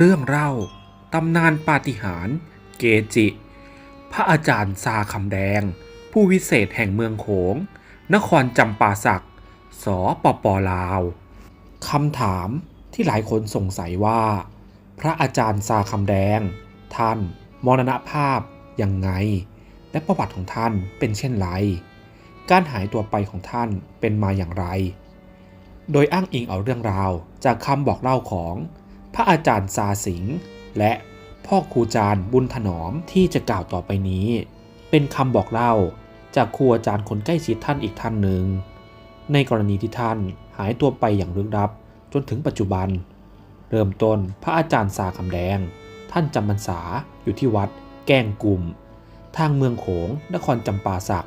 เรื่องเล่าตำนานปาฏิหาริย์เกจิ พระอาจารย์ซาคำแดง ผู้วิเศษแห่งเมืองโขง นครจำปาสักสปปลาวคำถามที่หลายคนสงสัยว่า พระอาจารย์ซาคำแดง ท่านมรณภาพยังไง และประวัติของท่านเป็นเช่นไร การหายตัวไปของท่านเป็นมาอย่างไร โดยอ้างอิงเอาเรื่องราวจากคำบอกเล่าของ พระอาจารย์ซาสิงห์และพ่อครูจารย์บุญถนอมที่จะกล่าวต่อไปนี้ เป็นคำบอกเล่าจากครูอาจารย์คนใกล้ชิดท่านอีกท่านหนึ่ง ในกรณีที่ท่านหายตัวไปอย่างลึกลับจนถึงปัจจุบัน เริ่มต้นพระอาจารย์สาคำแดง ท่านจำพรรษาอยู่ที่วัด แกงกลุ่ม ทางเมืองโขงนครจำปาสัก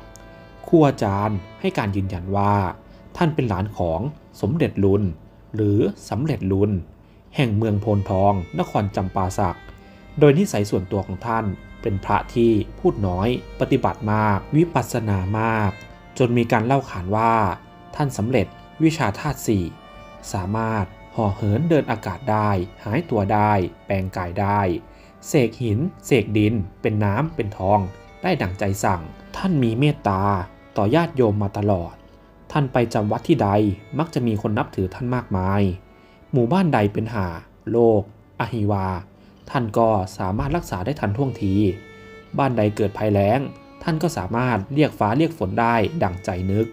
ครูอาจารย์ให้การยืนยันว่า ท่านเป็นหลานของสมเด็จลุน หรือสำเร็จลุน แห่งเมืองโพนทอง นครจำปาสัก โดยนิสัยส่วนตัวของท่านเป็นพระที่พูดน้อย ปฏิบัติมาก วิปัสสนามาก จนมีการเล่าขานว่า ท่านสำเร็จวิชาธาตุสี่สามารถห่อเหินเดินอากาศได้ หายตัวได้ แปลงกายได้ เสกหิน เสกดิน เป็นน้ำเป็นทอง ได้ดั่งใจสั่ง ท่านมีเมตตา ต่อญาติโยมมาตลอด ท่านไปจำวัดที่ใดมักจะมีคนนับถือท่านมากมาย หมู่บ้านใดเป็นหาโรคอหิวา ท่านก็สามารถรักษาได้ทันท่วงที บ้านใดเกิดภัยแล้ง ท่านก็สามารถเรียกฟ้าเรียกฝนได้ดังใจนึก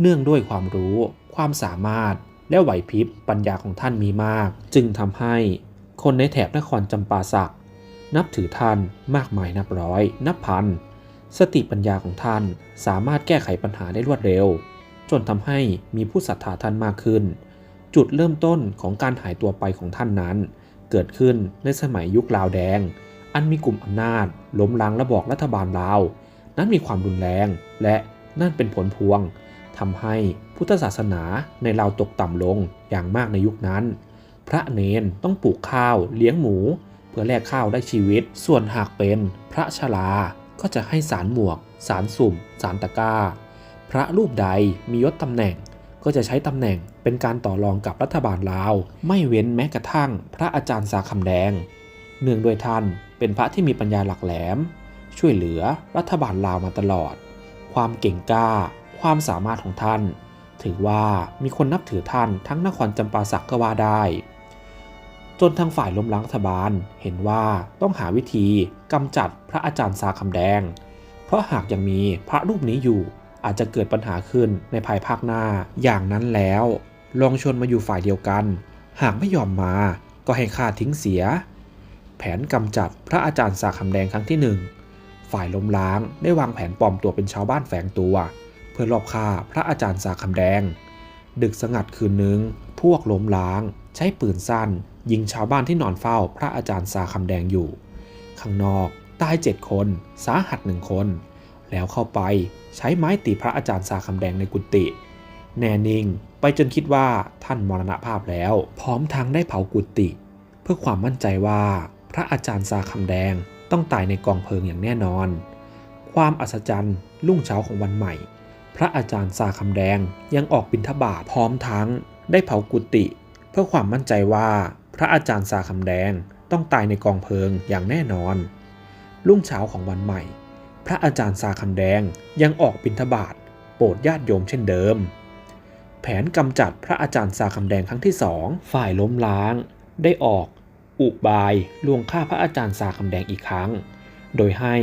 เนื่องด้วยความรู้ ความสามารถและไหวพริบปัญญาของท่านมีมาก จึงทำให้คนในแถบนครจำปาสัก นับถือท่านมากมายนับร้อย นับพัน สติปัญญาของท่านสามารถแก้ไขปัญหาได้รวดเร็ว จนทำให้มีผู้ศรัทธาท่านมากขึ้น จุดเริ่มต้นของการหายตัวไปของท่านนั้น เกิดขึ้นในสมัยยุคลาวแดง อันมีกลุ่มอำนาจ ล้มล้างระบอบรัฐบาลลาว นั้นมีความรุนแรง และนั่นเป็นผลพวงทำให้พุทธศาสนาในลาวตกต่ำลงอย่างมากในยุคนั้น พระเนนต้องปลูกข้าวเลี้ยงหมู เพื่อแลกข้าวได้ชีวิต ส่วนหากเป็นพระชราก็จะให้สารหมวก สารสุ่ม สารตะกร้า พระรูปใดมียศตำแหน่งก็จะใช้ตำแหน่ง เป็นการต่อรองกับรัฐบาลลาว ไม่เว้นแม้กระทั่งพระอาจารย์สาคำแดง เนื่องด้วยท่านเป็นพระที่มีปัญญาหลักแหลม ช่วยเหลือรัฐบาลลาวมาตลอด ความเก่งกล้า ความสามารถของท่าน ถือว่ามีคนนับถือท่านทั้งนครจำปาสักก็ว่าได้ จนทางฝ่ายล้มล้างรัฐบาลเห็นว่าต้องหาวิธีกำจัดพระอาจารย์สาคำแดง เพราะหากยังมีพระรูปนี้อยู่อาจจะเกิดปัญหาขึ้นในภายภาคหน้าอย่างนั้นแล้ว ลองชวนมาอยู่ฝ่ายเดียวกัน หากไม่ยอมมาก็ให้ข้าทิ้งเสีย แผนกำจัดพระอาจารย์สาคำแดงครั้งที่หนึ่งฝ่ายล้มล้างได้วางแผนปลอมตัวเป็นชาวบ้านแฝงตัว เพื่อลอบฆ่าพระอาจารย์สาคำแดง ดึกสงัดคืนหนึ่งพวกล้มล้าง ใช้ปืนสั้น ยิงชาวบ้านที่นอนเฝ้าพระอาจารย์สาคำแดงอยู่ ข้างนอกตายเจ็ดคน สาหัสหนึ่งคน แล้วเข้าไปใช้ไม้ตีพระอาจารย์สาคำแดงในกุฏิ แน่นิ่ง ไปจนคิดว่าท่านมรณภาพแล้ว พร้อมทั้งได้เผากุฏิ เพื่อความมั่นใจว่าพระอาจารย์สาคำแดงต้องตายในกองเพลิงอย่างแน่นอน ความอัศจรรย์รุ่งเช้าของวันใหม่ พระอาจารย์สาคำแดงยังออกบิณฑบาตพร้อมทั้งได้เผากุฏิเพื่อความมั่นใจว่าพระอาจารย์สาคำแดงต้องตายในกองเพลิงอย่างแน่นอน รุ่งเช้าของวันใหม่ พระอาจารย์สาคำแดงยังออกบิณฑบาตโปรดญาติโยมเช่นเดิม ผนกำจัดพระอาจารย์สาคำแดงครั้งที่สองฝ่ายล้มล้าง ได้ออก อุบายลวงฆ่าพระอาจารย์สาคำแดงอีกครั้ง โดยให้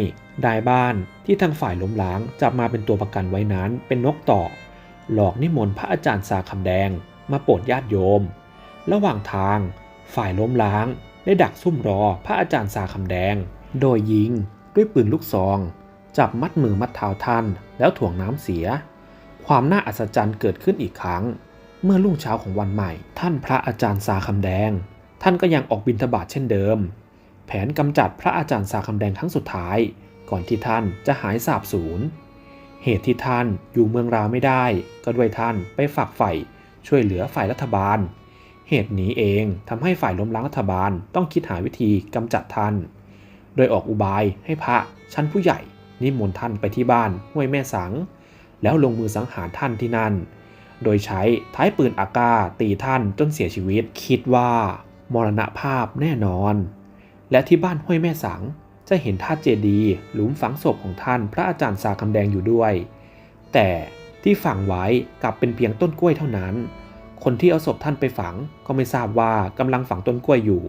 ดายบ้านที่ทางฝ่ายล้มล้างจับมาเป็นตัวประกันไว้นั้นเป็นนกต่อ หลอกนิมนต์พระอาจารย์สาคำแดงมาโปรดญาติโยม ระหว่างทาง ฝ่ายล้มล้างได้ดักซุ่มรอพระอาจารย์สาคำแดง โดยยิงด้วยปืนลูกซอง จับมัดมือมัดเท้าท่านแล้วถ่วงน้ำเสีย ความน่าอัศจรรย์เกิดขึ้นอีกครั้ง เมื่อรุ่งเช้าของวันใหม่ ท่านพระอาจารย์สาคำแดง ท่านก็ยังออกบิณฑบาตเช่นเดิม แผนกำจัดพระอาจารย์สาคำแดงครั้งสุดท้าย ก่อนที่ท่านจะหายสาบสูญ เหตุที่ท่านอยู่เมืองราวไม่ได้ ก็ด้วยท่านไปฝักฝ่ายช่วยเหลือฝ่ายรัฐบาล เหตุนี้เองทำให้ฝ่ายล้มล้างรัฐบาลต้องคิดหาวิธีกำจัดท่าน โดยออกอุบายให้พระชั้นผู้ใหญ่ นิมนต์ท่านไปที่บ้านห้วยแม่สัง แล้วลงมือสังหารท่านที่นั่น โดยใช้ท้ายปืนอากาตีท่านจนเสียชีวิต คิดว่ามรณภาพแน่นอน และที่บ้านห้วยแม่สังจะเห็นธาตุเจดีย์หลุมฝังศพของท่านพระอาจารย์สาคำแดงอยู่ด้วย แต่ที่ฝังไว้กลับเป็นเพียงต้นกล้วยเท่านั้น คนที่เอาศพท่านไปฝังก็ไม่ทราบว่ากำลังฝังต้นกล้วยอยู่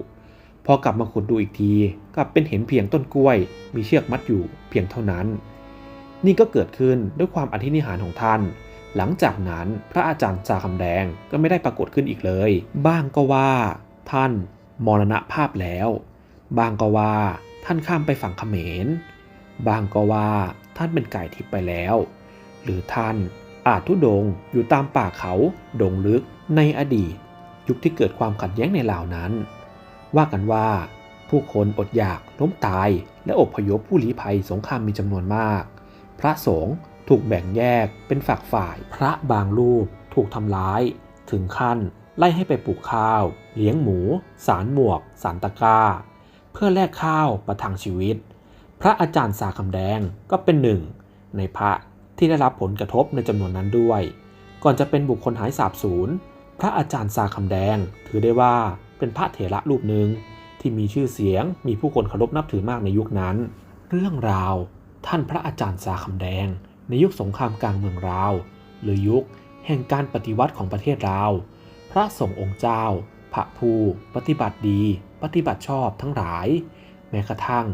พอกลับมาขุดดูอีกทีกลับเป็นเห็นเพียงต้นกล้วย มีเชือกมัดอยู่เพียงเท่านั้น นี่ก็เกิดขึ้นด้วยความอธินิหารของท่าน หลังจากนั้นพระอาจารย์สาคำแดงก็ไม่ได้ปรากฏขึ้นอีกเลย บ้างก็ว่า ท่านมรณภาพแล้วบางก็ว่าท่านข้ามไปฝั่งเขมรบางก็ว่าท่านเป็นไก่ทิพย์ไปแล้ว หรือท่านอาจทุดงอยู่ตามป่าเขาดงลึกในอดีต ยุคที่เกิดความขัดแย้งในเหล่านั้น ว่ากันว่าผู้คนอดอยากล้มตายและอพยพผู้ลี้ภัยสงครามมีจำนวนมาก พระสงฆ์ถูกแบ่งแยกเป็นฝักฝ่าย พระบางรูปถูกทำร้าย ถึงขั้นไล่ให้ไปปลูกข้าว เลี้ยงหมู สารหมวก สารตะกร้า เพื่อแลกข้าวประทังชีวิต พระอาจารย์สาคำแดงก็เป็นหนึ่ง ในพระที่ได้รับผลกระทบในจำนวนนั้นด้วย ก่อนจะเป็นบุคคลหายสาบสูญ พระอาจารย์สาคำแดงถือได้ว่าเป็นพระเถระรูปหนึ่งที่มีชื่อเสียง มีผู้คนเคารพนับถือมากในยุคนั้น เรื่องราว ท่านพระอาจารย์สาคำแดง ในยุคสงครามกลางเมืองราว หรือยุคแห่งการปฏิวัติของประเทศราว พระสงฆ์องค์เจ้า พระผู้ปฏิบัติดี ปฏิบัติชอบทั้งหลาย แม้กระทั่ง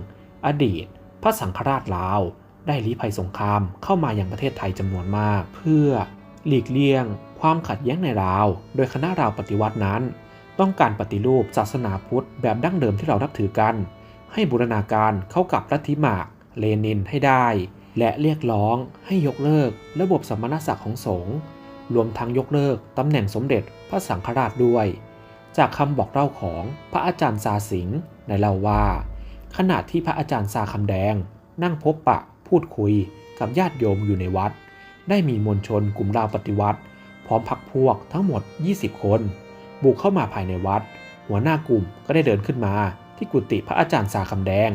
อดีต พระสังฆราชลาว ได้ลี้ภัยสงครามเข้ามายังประเทศไทยจำนวนมาก เพื่อหลีกเลี่ยง ความขัดแย้งในลาว โดยคณะราวปฏิวัตินั้น ต้องการปฏิรูปศาสนาพุทธแบบดั้งเดิมที่เรานับถือกัน ให้บูรณาการเข้ากับลัทธิหมาก เลนินให้ได้ และเรียกร้องให้ยกเลิกระบบสมณศักดิ์ของสงฆ์รวมทั้งยกเลิกตำแหน่งสมเด็จพระสังฆราชด้วย จากคำบอกเล่าของพระอาจารย์ซาสิงห์ในเล่าว่า ขณะที่พระอาจารย์ซาคำแดง นั่งพบปะพูดคุยกับญาติโยมอยู่ในวัด ได้มีมวลชนกลุ่มราวปฏิวัติ พร้อมพักพวกทั้งหมด 20 คน บุกเข้ามาภายในวัด หัวหน้ากลุ่มก็ได้เดินขึ้นมาที่กุฏิพระอาจารย์สาคำแดง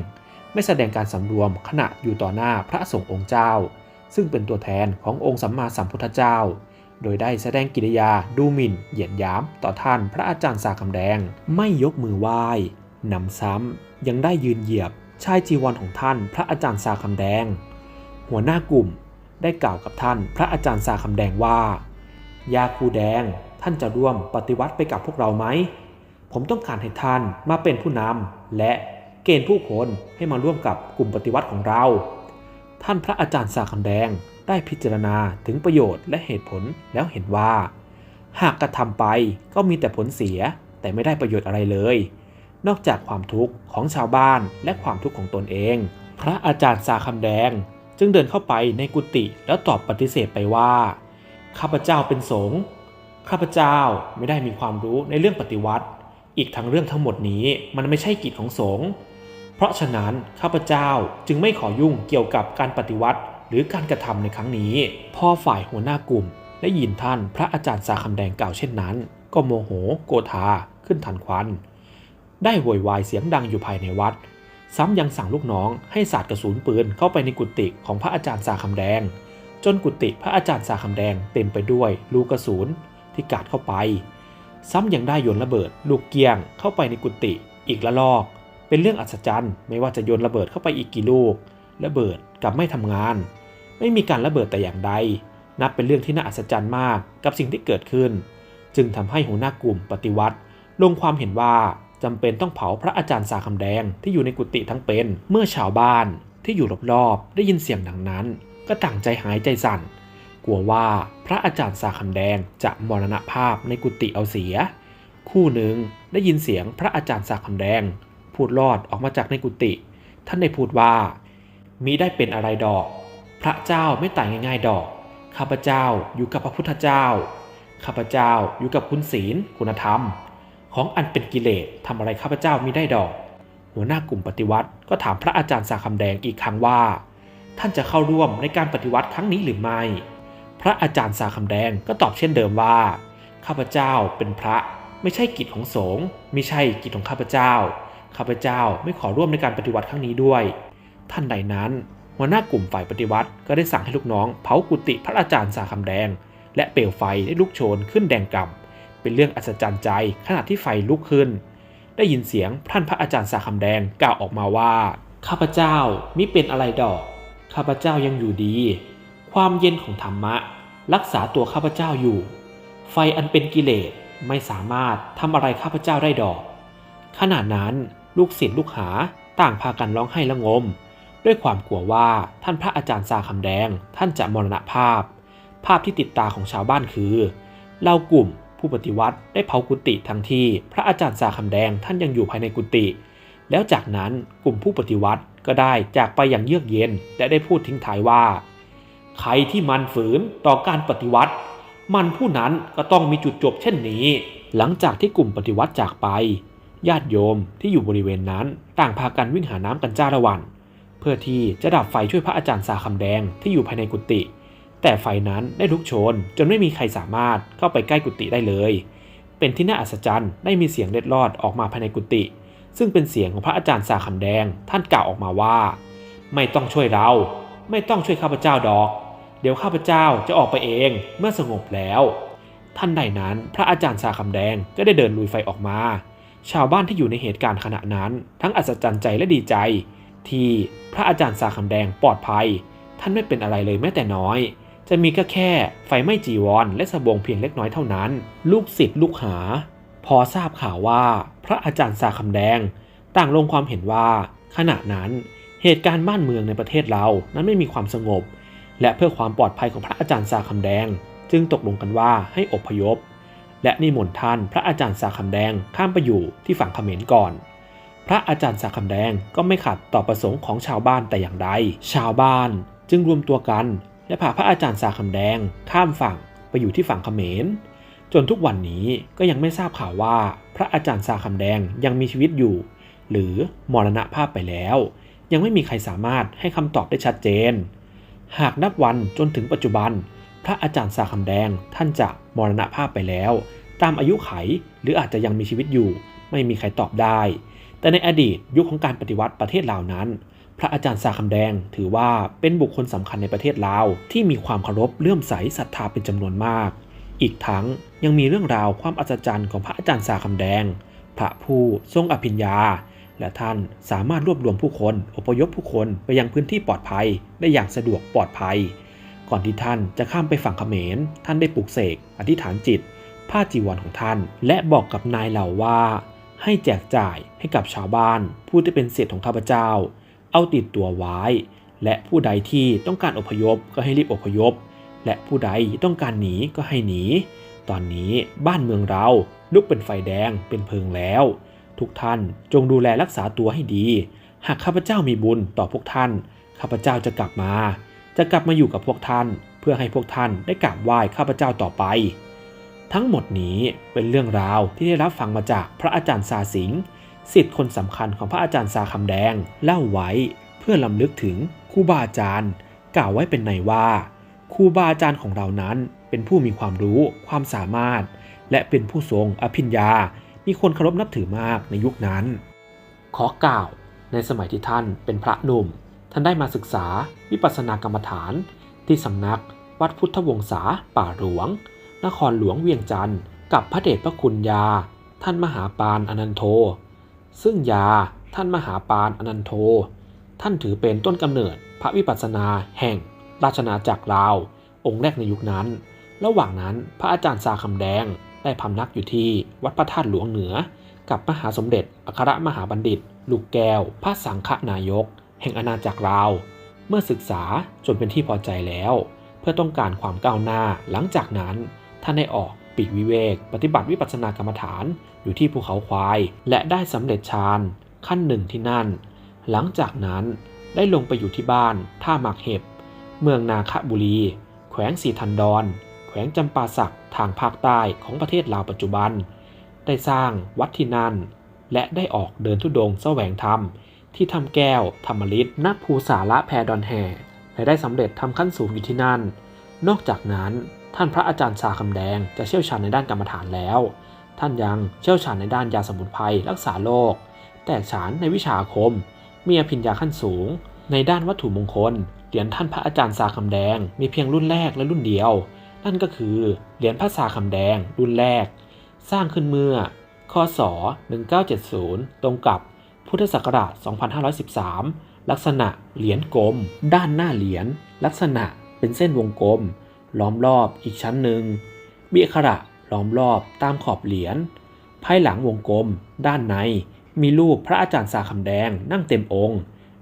ไม่แสดงการสำรวมขณะอยู่ต่อหน้าพระสงฆ์องค์เจ้า ซึ่งเป็นตัวแทนขององค์สัมมาสัมพุทธเจ้า โดยได้แสดงกิริยาดูหมิ่น เหยียดหยามต่อท่านพระอาจารย์สาคำแดง ไม่ยกมือไหว้นำซ้ำยังได้ยืนเหยียบชายจีวรของท่านพระอาจารย์สาคำแดง หัวหน้ากลุ่มได้กล่าวกับท่านพระอาจารย์สาคำแดงว่ายาคูแดงท่านจะร่วมปฏิวัติไปกับพวกเราไหม ผมต้องการให้ท่านมาเป็นผู้นำและ เกณฑ์ผู้คนให้มาร่วมกับกลุ่มปฏิวัติของเรา ท่านพระอาจารย์สาคำแดงได้พิจารณาถึงประโยชน์และเหตุผลแล้วเห็นว่า หากกระทำไปก็มีแต่ผลเสียแต่ไม่ได้ประโยชน์อะไรเลย นอกจากความทุกข์ของชาวบ้านและความทุกข์ของตนเอง พระอาจารย์สาคำแดงจึงเดินเข้าไปในกุฏิแล้วตอบปฏิเสธไปว่า ข้าพเจ้าเป็นสงฆ์ข้าพเจ้าไม่ได้มีความรู้ในเรื่องปฏิวัติ อีกทั้งเรื่องทั้งหมดนี้มันไม่ใช่กิจของสงฆ์ เพราะฉะนั้นข้าพเจ้าจึงไม่ขอยุ่งเกี่ยวกับการปฏิวัติ หรือการกระทำในครั้งนี้ พ่อฝ่ายหัวหน้ากลุ่ม ได้ยินท่านพระอาจารย์สาคำแดงกล่าวเช่นนั้น ก็โมโหโกธาขึ้นทันควัน ได้โวยวายเสียงดังอยู่ภายในวัด ซ้ำยังสั่งลูกน้องให้สาดกระสุนปืนเข้าไปในกุฏิของพระอาจารย์สาคำแดง จนกุฏิพระอาจารย์สาคำแดงเต็มไปด้วยลูกกระสุนที่กาดเข้าไป ซ้ำยังได้โยนระเบิดลูกเกียงเข้าไปในกุฏิอีกละลอก เป็นเรื่องอัศจรรย์ ไม่ว่าจะโยนระเบิดเข้าไปอีกกี่ลูก ระเบิดกลับไม่ทำงาน ไม่มีการระเบิดแต่อย่างใด นับเป็นเรื่องที่น่าอัศจรรย์มากกับสิ่งที่เกิดขึ้น จึงทำให้หัวหน้ากลุ่มปฏิวัติ ลงความเห็นว่าจำเป็นต้องเผาพระอาจารย์สาคำแดงที่อยู่ในกุฏิทั้งเป็น เมื่อชาวบ้านที่อยู่รอบๆได้ยินเสียงดังนั้น ก็ต่างใจหายใจสั่น กลัวว่าพระอาจารย์สาคำแดงจะมรณภาพในกุฏิเอาเสีย คู่หนึ่งได้ยินเสียงพระอาจารย์สาคำแดง พูดลอดออกมาจากในกุฏิท่านได้พูดว่า มีได้เป็นอะไรดอก พระเจ้าไม่ตายง่ายๆดอก ข้าพเจ้าอยู่กับพระพุทธเจ้า ข้าพเจ้าอยู่กับคุณศีลคุณธรรม ของอันเป็นกิเลสทำอะไรข้าพเจ้ามิได้ดอก หัวหน้ากลุ่มปฏิวัติก็ถามพระอาจารย์สาคำแดงอีกครั้งว่า ท่านจะเข้าร่วมในการปฏิวัติครั้งนี้หรือไม่ พระอาจารย์สาคำแดงก็ตอบเช่นเดิมว่า ข้าพเจ้าเป็นพระไม่ใช่กิจของสงฆ์ไม่ใช่กิจของข้าพเจ้า ข้าพเจ้าไม่ขอร่วมในการปฏิวัติครั้งนี้ด้วย ท่านใดนั้นหัวหน้ากลุ่มฝ่ายปฏิวัติก็ได้สั่งให้ลูกน้องเผากุฏิพระอาจารย์สาคำแดง และเปลวไฟได้ลุกโชนขึ้นแดงกำ่ำเป็นเรื่องอัศจรรย์ใจขณะที่ไฟลุกขึ้น ได้ยินเสียงท่านพระอาจารย์สาคำแดงกล่าวออกมาว่า ข้าพเจ้ามิเป็นอะไรดอก ข้าพเจ้ายังอยู่ดี ความเย็นของธรรมะ รักษาตัวข้าพเจ้าอยู่ ไฟอันเป็นกิเลสไม่สามารถทำอะไรข้าพเจ้าได้ดอก ขณะนั้น ลูกศิษย์ลูกหาต่างพากันร้องไห้ละงม ด้วยความกลัวว่าท่านพระอาจารย์ซาคำแดง ท่านจะมรณภาพ ภาพที่ติดตาของชาวบ้านคือเหล่ากลุ่มผู้ปฏิวัติได้เผากุฏิทั้งที่พระอาจารย์ซาคำแดงท่านยังอยู่ภายในกุฏิแล้วจากนั้นกลุ่มผู้ปฏิวัติก็ได้จากไปอย่างเยือกเย็นและได้พูดทิ้งท้ายว่า ใครที่มันฝืนต่อการปฏิวัติ มันผู้นั้นก็ต้องมีจุดจบเช่นนี้ หลังจากที่กลุ่มปฏิวัติจากไป ญาติโยมที่อยู่บริเวณนั้น ต่างพากันวิ่งหาน้ำกันจ้าละวัน เพื่อที่จะดับไฟช่วยพระอาจารย์สาคำแดงที่อยู่ภายในกุฏิแต่ไฟนั้นได้ลุกโชน จนไม่มีใครสามารถเข้าไปใกล้กุฏิได้เลย เป็นที่น่าอัศจรรย์ได้มีเสียงเล็ดลอดออกมาภายในกุฏิซึ่งเป็นเสียงของพระอาจารย์สาคำแดง ท่านกล่าวออกมาว่า ไม่ต้องช่วยเรา ไม่ต้องช่วยข้าพเจ้าดอก เดี๋ยวข้าพเจ้าจะออกไปเองเมื่อสงบแล้ว ท่านใดนั้นพระอาจารย์สาคำแดงก็ได้เดินลุยไฟออกมา ชาวบ้านที่อยู่ในเหตุการณ์ขณะนั้น ทั้งอัศจรรย์ใจและดีใจ ที่พระอาจารย์สาคำแดงปลอดภัย ท่านไม่เป็นอะไรเลยแม้แต่น้อย จะมีก็แค่ไฟไหม้จีวร และสบงเพียงเล็กน้อยเท่านั้น ลูกศิษย์ลูกหา พอทราบข่าวว่าพระอาจารย์สาคำแดง ต่างลงความเห็นว่า ขณะนั้น เหตุการณ์บ้านเมืองในประเทศเรานั้นไม่มีความสงบ และเพื่อความปลอดภัยของพระอาจารย์สาคำแดง จึงตกลงกันว่าให้อพยพ และนิมนต์ท่านพระอาจารย์สาคำแดงข้ามไปอยู่ที่ฝั่งเขมรก่อน พระอาจารย์สาคำแดงก็ไม่ขัดต่อประสงค์ของชาวบ้านแต่อย่างใด ชาวบ้านจึงรวมตัวกัน และพาพระอาจารย์สาคำแดงข้ามฝั่งไปอยู่ที่ฝั่งเขมร จนทุกวันนี้ก็ยังไม่ทราบข่าวว่า พระอาจารย์สาคำแดงยังมีชีวิตอยู่ หรือมรณภาพไปแล้ว ยังไม่มีใครสามารถให้คำตอบได้ชัดเจน หากนับวันจนถึงปัจจุบัน พระอาจารย์สาคำแดงท่านจะมรณภาพไปแล้ว ตามอายุไขหรืออาจจะยังมีชีวิตอยู่ ไม่มีใครตอบได้ แต่ในอดีตยุคของการปฏิวัติประเทศลาวนั้น พระอาจารย์สาคำแดงถือว่าเป็นบุคคลสำคัญในประเทศลาว ที่มีความเคารพเลื่อมใสศรัทธาเป็นจำนวนมาก อีกทั้งยังมีเรื่องราวความอัศจรรย์ของพระอาจารย์สาคำแดง พระผู้ทรงอภิญญาและท่านสามารถรวบรวมผู้คน อพยพผู้คนไปยังพื้นที่ปลอดภัย ได้อย่างสะดวกปลอดภัย ก่อนที่ท่านจะข้ามไปฝั่งเขมร ท่านได้ปลุกเสก อธิษฐานจิต ผ้าจีวรของท่าน และบอกกับนายเหล่าว่า ให้แจกจ่ายให้กับชาวบ้าน ผู้ที่เป็นเศษของข้าพเจ้า เอาติดตัวไว้ และผู้ใดที่ต้องการอพยพก็ให้รีบอพยพ และผู้ใดต้องการหนีก็ให้หนี ตอนนี้บ้านเมืองเราลุกเป็นไฟแดงเป็นเพลิงแล้ว ทุกท่านจงดูแลรักษาตัวให้ดี หากข้าพเจ้ามีบุญต่อพวกท่าน ข้าพเจ้าจะกลับมา จะกลับมาอยู่กับพวกท่าน เพื่อให้พวกท่านได้กราบไหว้ข้าพเจ้าต่อไป ทั้งหมดนี้เป็นเรื่องราวที่ได้รับฟังมาจากพระอาจารย์ซาสิงสิทธิ์คนสำคัญของพระอาจารย์ซาคำแดงเล่าไว้เพื่อลำลึกถึงครูบาอาจารย์ กล่าวไว้เป็นในว่าครูบาอาจารย์ของเรานั้นเป็นผู้มีความรู้ ความสามารถ และเป็นผู้ทรงอภิญญา มีคนเคารพนับถือมากในยุคนั้น ขอกล่าวในสมัยที่ท่านเป็นพระหนุ่ม ท่านได้มาศึกษาวิปัสสนากรรมฐาน ที่สำนักวัดพุทธวงศาป่าหลวง นครหลวงเวียงจันทร์กับพระเดชพระคุณยา ท่านมหาปานอนันโท ซึ่งยาท่านมหาปานอนันโท ท่านถือเป็นต้นกำเนิดพระวิปัสสนาแห่งราชนาจักรลาว องค์แรกในยุคนั้น ระหว่างนั้นพระอาจารย์ซาคำแดงได้พำนักอยู่ที่วัดพระธาตุหลวงเหนือ กับมหาสมเด็จอัครมหาบัณฑิต ลูกแก้ว พระสังฆนายก แห่งอาณาจักรลาวเมื่อศึกษาจนเป็นที่พอใจแล้ว เพื่อต้องการความก้าวหน้าหลังจากนั้น ท่านได้ออกปีกวิเวก ปฏิบัติวิปัสสนากรรมฐานอยู่ที่ภูเขาควาย และได้สำเร็จฌานขั้นหนึ่งที่นั่น หลังจากนั้นได้ลงไปอยู่ที่บ้าน ท่าหมากเห็บ เมืองนาคบุรี แขวงสีทันดอน แขวงจำปาสักทางภาคใต้ของประเทศลาวปัจจุบัน ได้สร้างวัดที่นั่น และได้ออกเดินทุดงค์แสวงธรรม ที่ทำแก้วธรรมลิศณภูสาระแพรดอนแห่และได้สำเร็จทำขั้นสูงอยู่ที่นั่น นอกจากนั้นท่านพระอาจารย์สาคำแดงจะเชี่ยวชาญในด้านกรรมฐานแล้ว ท่านยังเชี่ยวชาญในด้านยาสมุนไพรรักษาโรคแตกฉานในวิชาอาคม มีอภิญญาขั้นสูง ในด้านวัตถุมงคล เหรียญท่านพระอาจารย์สาคำแดง มีเพียงรุ่นแรกและรุ่นเดียว นั่นก็คือเหรียญพระสาคำแดงรุ่นแรก สร้างขึ้นเมื่อคศ1970 ตรงกับ พุทธศักราช 2513 ลักษณะเหรียญกลม ด้านหน้าเหรียญลักษณะเป็นเส้นวงกลม ล้อมรอบอีกชั้นหนึ่งมีอักขระล้อมรอบตามขอบเหรียญภายหลังวงกลม ด้านในมีรูปพระอาจารย์สาคำแดงนั่งเต็มองค์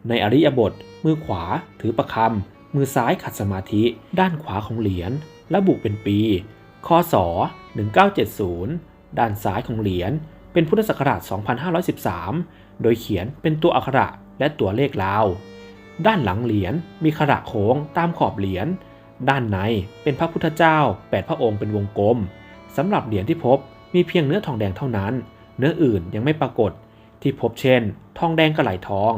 ในอริยบท มือขวาถือประคำมือซ้ายขัดสมาธิ ด้านขวาของเหรียญระบุเป็นปีคศ1970 ด้านซ้ายของเหรียญ เป็นพุทธศักราช 2513 โดยเขียนเป็นตัวอักขระและตัวเลขลาว ด้านหลังเหรียญมีขระโค้งตามขอบเหรียญ ด้านในเป็นพระพุทธเจ้า 8 พระองค์เป็นวงกลมสำหรับเหรียญที่พบมีเพียงเนื้อทองแดงเท่านั้น เนื้ออื่นยังไม่ปรากฏ ที่พบเช่น ทองแดงกระไหลทอง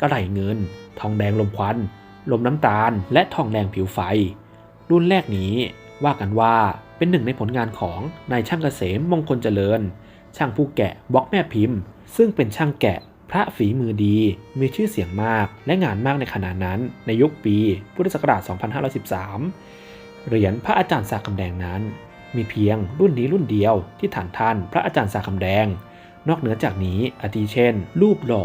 กระไหลเงิน ทองแดงลมควัน ลมน้ำตาล และทองแดงผิวไฟ รุ่นแรกนี้ว่ากันว่าเป็นหนึ่งในผลงานของนายช่างเกษมมงคลเจริญ ช่างผู้แกะบล็อกแม่พิมพ์ ซึ่งเป็นช่างแกะ พระฝีมือดี มีชื่อเสียงมาก และงานมากในขณะนั้นในยุคปีพุทธศักราช 2513 เหรียญพระอาจารย์สาคำแดงนั้น มีเพียงรุ่นนี้รุ่นเดียวที่ฐานท่านพระอาจารย์สาคำแดง นอกเหนือจากนี้อาทิเช่น รูปหล่อ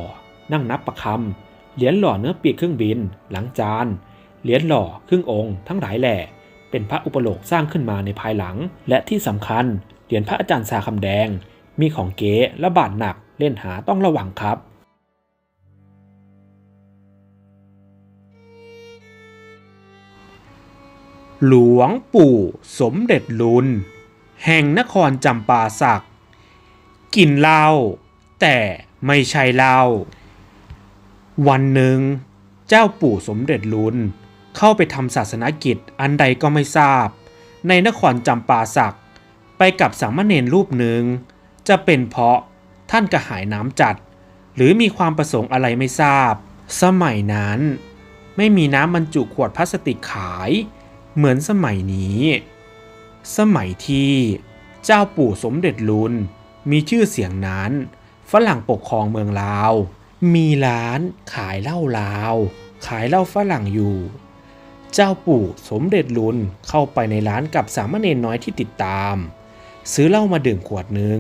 นั่งนับประคำเหรียญหล่อเนื้อปีกเครื่องบิน หลังจานเหรียญหล่อครึ่งองค์ทั้งหลายแหล่เป็นพระอุปโลกสร้างขึ้นมาในภายหลัง และที่สำคัญเหรียญพระอาจารย์สาคำแดง มีของเก๋และบาทหนักเล่นหาต้องระวังครับหลวงปู่สมเด็จลุน แห่งนครจำปาสักกินเหล้าแต่ไม่ใช่เหล้าวันหนึ่ง เจ้าปู่สมเด็จลุน เข้าไปทำศาสนกิจอันใดก็ไม่ทราบ ในนครจำปาสักไปกับสามเณรรูปหนึ่ง จะเป็นเพราะท่านกระหายน้ำจัด หรือมีความประสงค์อะไรไม่ทราบ สมัยนั้น ไม่มีน้ำบรรจุขวดพลาสติกขาย เหมือนสมัยนี้ สมัยที่เจ้าปู่สมเด็จลุนมีชื่อเสียงนั้น ฝรั่งปกครองเมืองลาว มีร้านขายเหล้าลาว ขายเหล้าฝรั่งอยู่ เจ้าปู่สมเด็จลุนเข้าไปในร้านกับสามเณรน้อยที่ติดตาม ซื้อเหล้ามาดื่มขวดหนึ่ง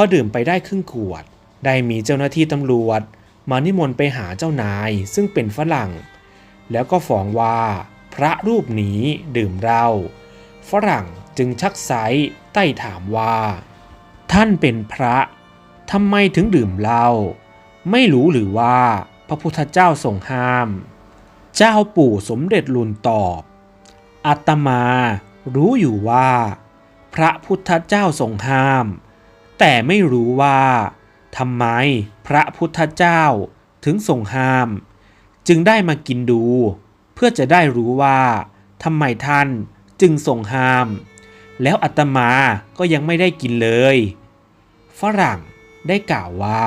อดื่มไปได้ครึ่งขวด ได้มีเจ้าหน้าที่ตำรวจ มานิมนต์ไปหาเจ้านายซึ่งเป็นฝรั่ง แล้วก็ฟ้องว่า พระรูปนี้ดื่มเหล้าฝรั่งจึงชักไซใต้ถามว่า ท่านเป็นพระทำไมถึงดื่มเหล้าไม่รู้หรือว่าพระพุทธเจ้าทรงห้าม เจ้าปู่สมเด็จลุนตอบอาตมารู้อยู่ว่า พระพุทธเจ้าทรงห้าม แต่ไม่รู้ว่าทำไมพระพุทธเจ้าถึงทรงห้าม จึงได้มากินดู เพื่อจะได้รู้ว่าทำไมท่านจึงทรงห้าม แล้วอาตมาก็ยังไม่ได้กินเลย ฝรั่งได้กล่าวว่า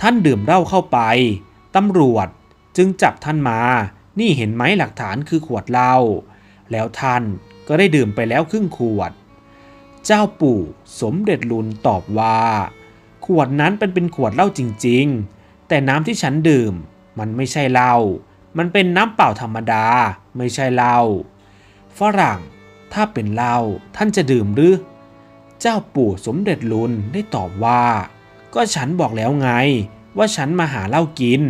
ท่านดื่มเหล้าเข้าไปตำรวจจึงจับท่านมา นี่เห็นไหมหลักฐานคือขวดเหล้าแล้วท่านก็ได้ดื่มไปแล้วครึ่งขวด เจ้าปู่สมเด็จลุนตอบว่า ขวดนั้นเป็นเป็นขวดเหล้าจริง ๆ แต่น้ำที่ฉันดื่ม มันไม่ใช่เหล้า มันเป็นน้ำเปล่าธรรมดา ไม่ใช่เหล้า ฝรั่ง ถ้าเป็นเหล้าท่านจะดื่มหรือ เจ้าปู่สมเด็จลุนได้ตอบว่า ก็ฉันบอกแล้วไง ว่าฉันมาหาเหล้ากิน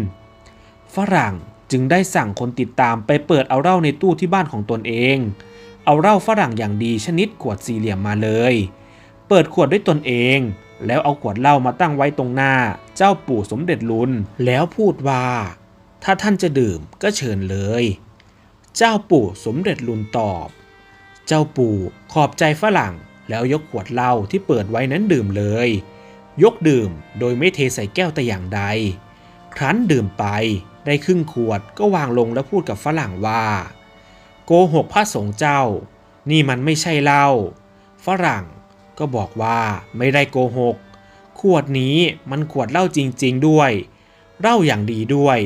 ฝรั่งจึงได้สั่งคนติดตามไปเปิดเอาเหล้าในตู้ที่บ้านของตนเอง เอาเหล้าฝรั่งอย่างดีชนิดขวดสี่เหลี่ยมมาเลย เปิดขวดด้วยตนเอง แล้วเอาขวดเหล้ามาตั้งไว้ตรงหน้า เจ้าปู่สมเด็จลุน แล้วพูดว่า ถ้าท่านจะดื่มก็เชิญเลย เจ้าปู่สมเด็จลุนตอบ เจ้าปู่ขอบใจฝรั่ง แล้วยกขวดเหล้าที่เปิดไว้นั้นดื่มเลย ยกดื่มโดยไม่เทใส่แก้วแต่อย่างใด ครั้นดื่มไปได้ครึ่งขวดก็วางลงแล้วพูดกับฝรั่งว่า โกหกพระสงฆ์เจ้า นี่มันไม่ใช่เหล้าฝรั่งก็บอกว่าไม่ได้โกหก ขวดนี้มันขวดเหล้าจริง ๆด้วยเหล้าอย่างดีด้วย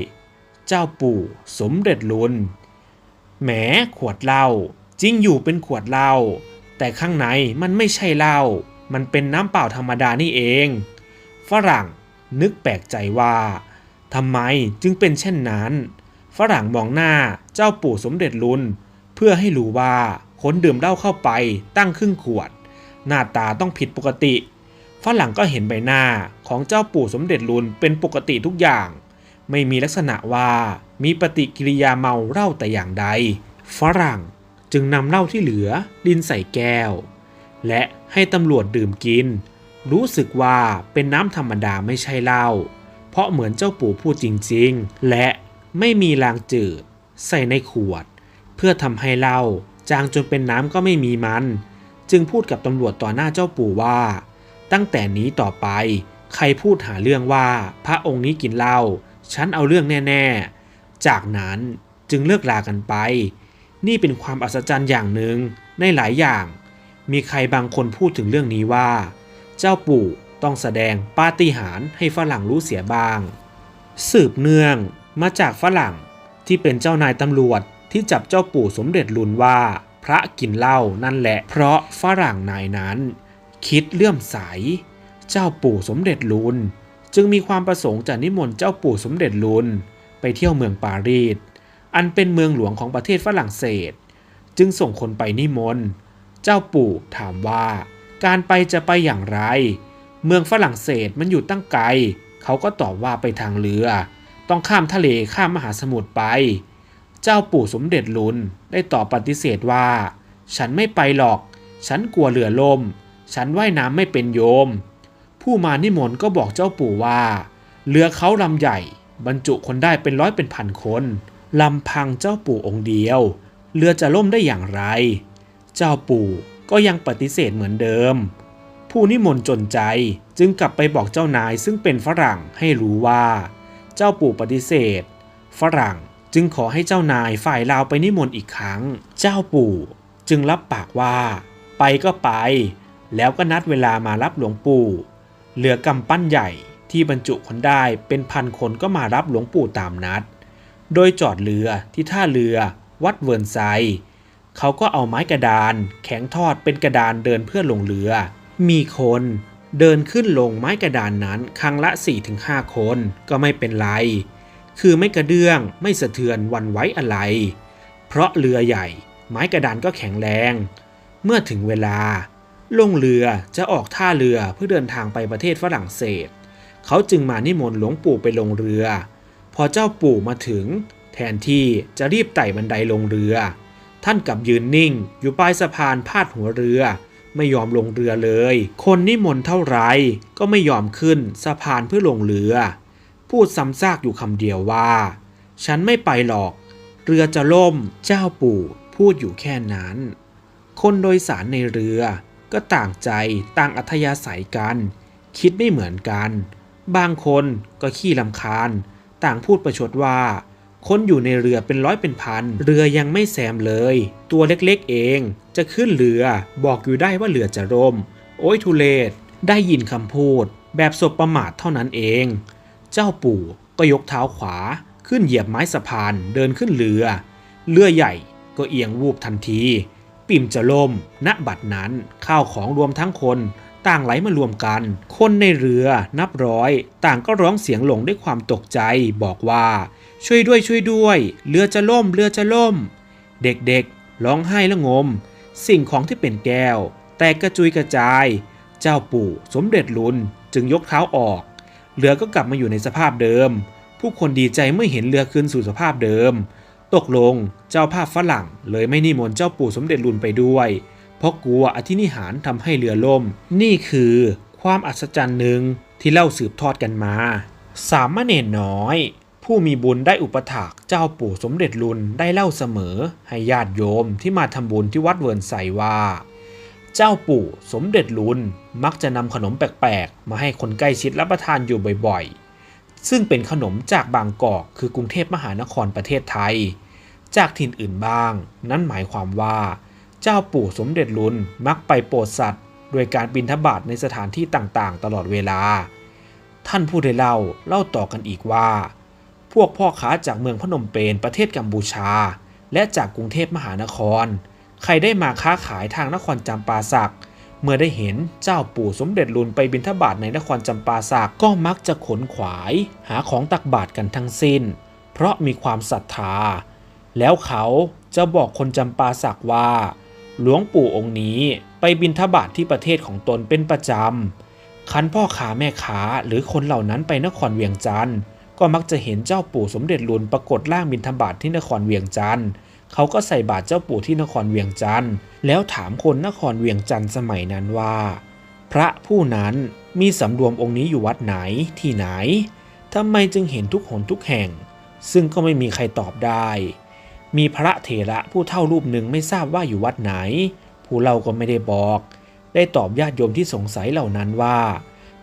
เจ้าปู่สมเด็จลุนแหมขวดเหล้าจริงอยู่เป็นขวดเหล้าแต่ข้างในมันไม่ใช่เหล้ามันเป็นน้ำเปล่าธรรมดานี่เอง ฝรั่งนึกแปลกใจว่าทำไมจึงเป็นเช่นนั้น ฝรั่งมองหน้าเจ้าปู่สมเด็จลุน พื่อให้รู้ว่าคนดื่มเหล้าเข้าไปตั้งครึ่งขวด หน้าตาต้องผิดปกติฝรั่งก็เห็นใบหน้าของเจ้าปู่สมเด็จลุนเป็นปกติทุกอย่าง ไม่มีลักษณะว่ามีปฏิกิริยาเมาเหล้าแต่อย่างใด ฝรั่งจึงนำเหล้าที่เหลือลินใส่แก้ว และให้ตำรวจดื่มกิน รู้สึกว่าเป็นน้ำธรรมดาไม่ใช่เหล้าเพราะเหมือนเจ้าปู่พูดจริงๆ และไม่มีลางจืด ใส่ในขวด พื่อทำให้เหล้าจางจนเป็นน้ำก็ไม่มีมัน จึงพูดกับตำรวจต่อหน้าเจ้าปู่ว่า ตั้งแต่นี้ต่อไป ใครพูดหาเรื่องว่าพระองค์นี้กินเหล้าฉันเอาเรื่องแน่ๆ จากนั้นจึงเลิกลากันไป นี่เป็นความอัศจรรย์อย่างหนึ่งในหลายอย่าง มีใครบางคนพูดถึงเรื่องนี้ว่า เจ้าปู่ต้องแสดงปาฏิหาริย์ให้ฝรั่งรู้เสียบ้าง สืบเนื่องมาจากฝรั่งที่เป็นเจ้านายตำรวจ ที่จับเจ้าปู่สมเด็จลุนว่า พระกินเหล้านั่นแหละ เพราะฝรั่งนายนั้น คิดเลื่อมใส เจ้าปู่สมเด็จลุน จึงมีความประสงค์จะนิมนต์เจ้าปู่สมเด็จลุน ไปเที่ยวเมืองปารีสอันเป็นเมืองหลวงของประเทศฝรั่งเศส จึงส่งคนไปนิมนต์ เจ้าปู่ถามว่าการไปจะไปอย่างไร เมืองฝรั่งเศสมันอยู่ตั้งไกล เขาก็ตอบว่าไปทางเรือ ต้องข้ามทะเลข้ามมหาสมุทรไป เจ้าปู่สมเด็จลุนได้ตอบปฏิเสธว่า ฉันไม่ไปหรอก ฉันกลัวเรือล่ม ฉันว่ายน้ำไม่เป็นโยม ผู้มานิมนต์ก็บอกเจ้าปู่ว่า เรือเขาลำใหญ่ บรรจุคนได้เป็นร้อยเป็นพันคนลำพังเจ้าปู่องค์เดียว เรือจะล่มได้อย่างไร เจ้าปู่ก็ยังปฏิเสธเหมือนเดิม ผู้นิมนต์จนใจจึงกลับไปบอกเจ้านายซึ่งเป็นฝรั่งให้รู้ว่า เจ้าปู่ปฏิเสธ ฝรั่ง จึงขอให้เจ้านายฝ่ายลาวไปนิมนต์อีกครั้ง เจ้าปู่จึงรับปากว่า ไปก็ไป แล้วก็นัดเวลามารับหลวงปู่เรือกำปั้นใหญ่ที่บรรจุคนได้เป็นพันคนก็มารับหลวงปู่ตามนัด โดยจอดเรือที่ท่าเรือวัดเวิร์นไซเขาก็เอาไม้กระดาน แข็งทอดเป็นกระดานเดินเพื่อลงเรือ มีคนเดินขึ้นลงไม้กระดานนั้นครั้งละ 4-5 คนก็ไม่เป็นไร คือไม่กระเดื่องไม่สะเทือนวันไว้อะไร เพราะเรือใหญ่ ไม้กระดานก็แข็งแรง เมื่อถึงเวลา ลงเรือจะออกท่าเรือเพื่อเดินทางไปประเทศฝรั่งเศส เขาจึงมานิมนต์หลวงปู่ไปลงเรือ พอเจ้าปู่มาถึง แทนที่จะรีบไต่บันไดลงเรือ ท่านกลับยืนนิ่ง อยู่ปลายสะพานพาดหัวเรือไม่ยอมลงเรือเลย คนนิมนต์เท่าไรก็ไม่ยอมขึ้นสะพานเพื่อลงเรือ พูดซ้ำซากอยู่คำเดียวว่า ฉันไม่ไปหรอก เรือจะล่ม เจ้าปู่พูดอยู่แค่นั้น คนโดยสารในเรือก็ต่างใจต่างอัธยาศัยกัน คิดไม่เหมือนกัน บางคนก็ขี้ลำคาญ ต่างพูดประชดว่า คนอยู่ในเรือเป็นร้อยเป็นพัน เรือยังไม่แซมเลย ตัวเล็กๆเองจะขึ้นเรือบอกอยู่ได้ว่าเรือจะร่ม โอ้ยทุเลศได้ยินคำพูด แบบสบประมาทเท่านั้นเอง เจ้าปู่ก็ยกเท้าขวาขึ้นเหยียบไม้สะพานเดินขึ้นเรือ เรือใหญ่ก็เอียงวูบทันที ปิ่มจะล่มณบัดนั้นข้าวของรวมทั้งคนต่างไหลมารวมกัน คนในเรือนับร้อย ต่างก็ร้องเสียงหลงด้วยความตกใจ บอกว่า ช่วยด้วยช่วยด้วย เรือจะล่ม เรือจะล่ม เด็กๆ ร้องไห้และงม สิ่งของที่เป็นแก้ว แตกกระจุยกระจาย เจ้าปู่สมเด็จลุนจึงยกเท้าออก เรือก็กลับมาอยู่ในสภาพเดิม ผู้คนดีใจเมื่อเห็นเรือคืนสู่สภาพเดิม ตกลงเจ้าภาพฝรั่ง เลยไม่นิมนต์เจ้าปู่สมเด็จลุนไปด้วย เพราะกลัวอธินิหารทำให้เรือล่ม นี่คือความอัศจรรย์หนึ่งที่เล่าสืบทอดกันมา สามเณรน้อย ผู้มีบุญได้อุปถากเจ้าปู่สมเด็จลุนได้เล่าเสมอ ให้ญาติโยมที่มาทำบุญที่วัดเวิร์นไซว่า เจ้าปู่สมเด็จลุนมักจะนำขนมแปลกๆ มาให้คนใกล้ชิดรับประทานอยู่บ่อยๆ ซึ่งเป็นขนมจากบางกอกคือกรุงเทพมหานครประเทศไทย จากถิ่นอื่นบ้าง นั่นหมายความว่า เจ้าปู่สมเด็จลุนมักไปโปรดสัตว์โดยการบินทบาทในสถานที่ต่างๆ ตลอดเวลา ท่านผู้ได้เล่าเล่าต่อกันอีกว่า พวกพ่อค้าจากเมืองพนมเปญประเทศกัมพูชา และจากกรุงเทพมหานคร ใครได้มาค้าขายทางนครจำปาสัก เมื่อได้เห็นเจ้าปู่สมเด็จลุนไปบิณฑบาตในนครจำปาสักก็มักจะขนขวาย หาของตักบาตรกันทั้งสิ้น เพราะมีความศรัทธา แล้วเขาจะบอกคนจำปาสักว่า หลวงปู่องค์นี้ไปบิณฑบาตทที่ประเทศของตนเป็นประจำคันพ่อค้าแม่ค้าหรือคนเหล่านั้นไปนครเวียงจันทร์ก็มักจะเห็นเจ้าปู่สมเด็จลุนปรากฏร่างบิณฑบาตทที่นครเวียงจันทร์ เขาก็ใส่บาตรเจ้าปู่ที่นครเวียงจันทร์แล้วถามคนนครเวียงจันทร์สมัยนั้นว่า พระผู้นั้นมีสำรวมองค์นี้อยู่วัดไหนที่ไหนทำไมจึงเห็นทุกหนทุกแห่ง ซึ่งก็ไม่มีใครตอบได้ มีพระเถระผู้เท่ารูปหนึ่งไม่ทราบว่าอยู่วัดไหน ผู้เล่าก็ไม่ได้บอก ได้ตอบญาติโยมที่สงสัยเหล่านั้นว่า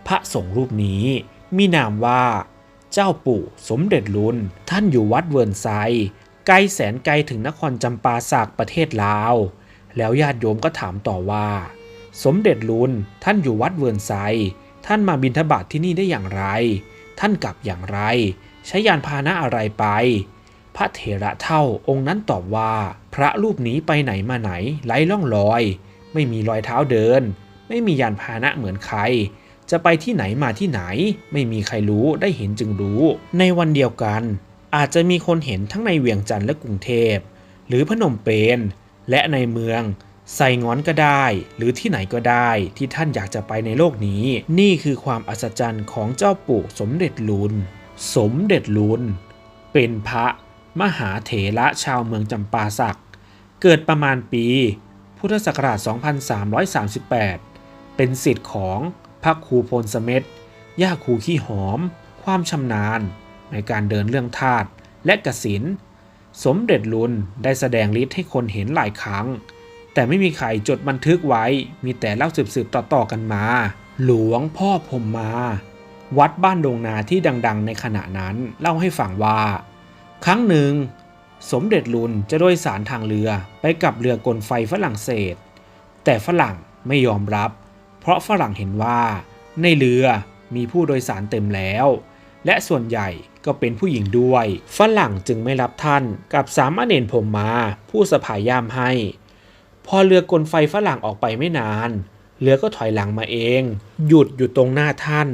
พระสงฆ์รูปนี้มีนามว่า เจ้าปู่สมเด็จลุนท่านอยู่วัดเวิร์นไซ ไกลแสนไกลถึงนครจำปาสักประเทศลาว แล้วญาติโยมก็ถามต่อว่า สมเด็จลุนท่านอยู่วัดเวิร์นไซ ท่านมาบิณฑบาทที่นี่ได้อย่างไร ท่านกลับอย่างไร ใช้ยานพาหนะอะไรไป พระเถระเท่าองค์นั้นตอบว่า พระรูปนี้ไปไหนมาไหนไร้ล่องรอย ไม่มีรอยเท้าเดิน ไม่มียานพาหนะเหมือนใครจะไปที่ไหนมาที่ไหน ไม่มีใครรู้ได้เห็นจึงรู้ ในวันเดียวกัน อาจจะมีคนเห็นทั้งในเวียงจันทร์และกรุงเทพ หรือพนมเปญและในเมืองไซงอนก็ได้ หรือที่ไหนก็ได้ที่ท่านอยากจะไปในโลกนี้ นี่คือความอัศจรรย์ของเจ้าปู่สมเด็จลุน สมเด็จลุน เป็นพระมหาเถระชาวเมืองจำปาสัก เกิดประมาณปี พุทธศักราช 2338 เป็นสิทธิ์ของพระครูพลสเม็ดย่าครูขี้หอม ความชำนาญ ในการเดินเรื่องธาตุและกสิน สมเด็จลุนได้แสดงฤทธิ์ให้คนเห็นหลายครั้ง แต่ไม่มีใครจดบันทึกไว้ มีแต่เล่าสืบๆต่อๆกันมา หลวงพ่อพรหมมา วัดบ้านดงนาที่ดัง ๆ ในขณะนั้นเล่าให้ฟังว่า ครั้งหนึ่ง สมเด็จลุนจะโดยสารทางเรือไปกับเรือกลไฟฝรั่งเศส แต่ฝรั่งไม่ยอมรับ เพราะฝรั่งเห็นว่าในเรือมีผู้โดยสารเต็มแล้ว และส่วนใหญ่ก็เป็นผู้หญิงด้วย ฝรั่งจึงไม่รับท่านกับสามเณรผมมาผู้สะพายย่ามให้ พอเรือกลไฟฝรั่งออกไปไม่นาน เรือก็ถอยหลังมาเอง หยุดอยู่ตรงหน้าท่าน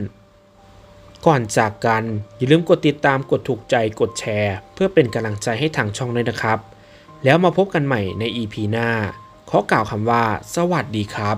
ก่อนจากกันอย่าลืมกดติดตามกดถูกใจกดแชร์ เพื่อเป็นกำลังใจให้ทางช่องด้วยนะครับ แล้วมาพบกันใหม่ใน EP หน้า ขอกล่าวคำว่า สวัสดีครับ